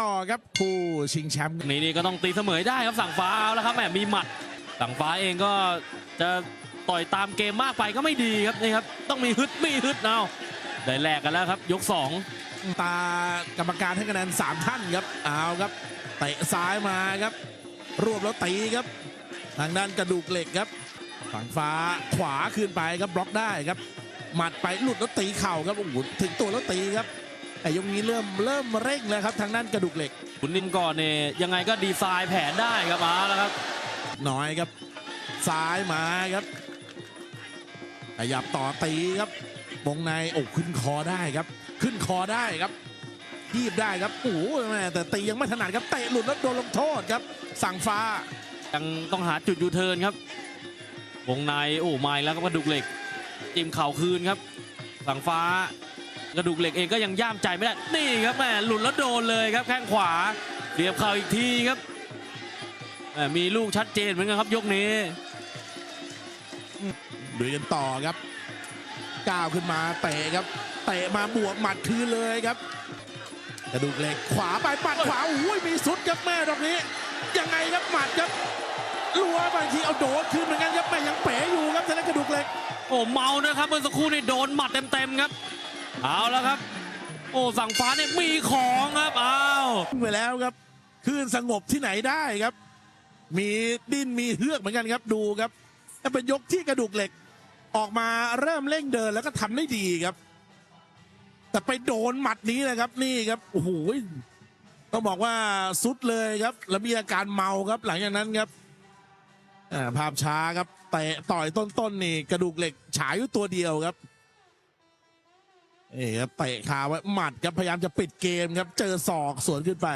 ต่อครับผู้ชิงแชมป์นี่นี่ก็ต้องตีเสมอให้ได้ครับสั่งฟ้าเอาแล้วครับแหมมีหมัดสั่งฟ้าเองก็จะต่อยตามเกมมากไปก็ไม่ดีครับนี่ครับต้องมีฮึดมีฮึดเอาได้แลกกันแล้วครับ ยกสองตากรรมการให้คะแนน3ท่านครับเอาครับเตะซ้ายมาครับ รวบแล้วตีครับ ทางด้านกระดูกเหล็กครับฝั่งฟ้าขวาขึ้นไปครับบล็อกได้ครับหมัดไปหลุดแล้วตีเข่าครับโอ้โหถึงตัวแล้วตีครับ แต่ยกนี้เริ่มเริ่มเร่งแล้วครับทางด้านกระดูกเหล็กขุนนินก่อนเนี่ยยังไงก็ดีไซน์แผนได้ครับมาแล้วครับน้อยครับซ้ายมาครับขยับต่อตีครับวงในโอ้ขึ้นคอได้ครับ ขึ้นคอได้ครับยีบได้ครับโอ้โหแม่แต่ตียังไม่ถนัดครับเตะหลุดแล้วโดนลงโทษครับ สั่งฟ้ายังต้องหาจุดยูเทิร์นครับวงในโอ้ไม่แล้วก็กระดูกเหล็กจิ้มเข่าคืนครับฝั่งฟ้า กระดูกเหล็กเองก็ยังย่ามใจไม่ได้ นี่ครับแม่หลุดแล้วโดนเลยครับแข้งขวาเสียบเข่าอีกทีครับแหม่มีลูกชัดเจนเหมือนกันครับยกนี้ดูกันต่อครับก้าวขึ้นมาเตะครับเตะมาบวกหมัดคืนเลยครับกระดูกเหล็กขวาไปปัดขวาโอ้ยมีสุดครับแม่ดอกนี้ ยังไงครับหมัดครับรัวบางทีเอาโดดคืนเหมือนกันครับแม่ยังเป๋อยู่ครับทางด้านกระดูกเหล็กโอ้เมานะครับเมื่อสักครู่นี่โดนหมัดเต็มๆครับ เอาแล้วครับ โอ้สั่งฟ้าเนี่ยมีของครับเอาไปแล้วครับคลื่นสงบที่ไหนได้ครับ มีดิ้นมีเฮือกเหมือนกันครับดูครับแต่เป็นยกที่กระดูกเหล็ก ออกมาเริ่มเร่งเดินแล้วก็ทำได้ดีครับ แต่ไปโดนหมัดนี้นะครับ นี่ครับโอ้โหต้องบอกว่าสุดเลยครับ แล้วมีอาการเมาครับ หลังจากนั้นครับภาพช้าครับเตะต่อยต้นๆนี่กระดูกเหล็กฉายอยู่ตัวเดียวครับ เอ้ครับเตะขาไว้หมัดครับพยายามจะปิดเกมครับ เจอศอกสวนขึ้นไป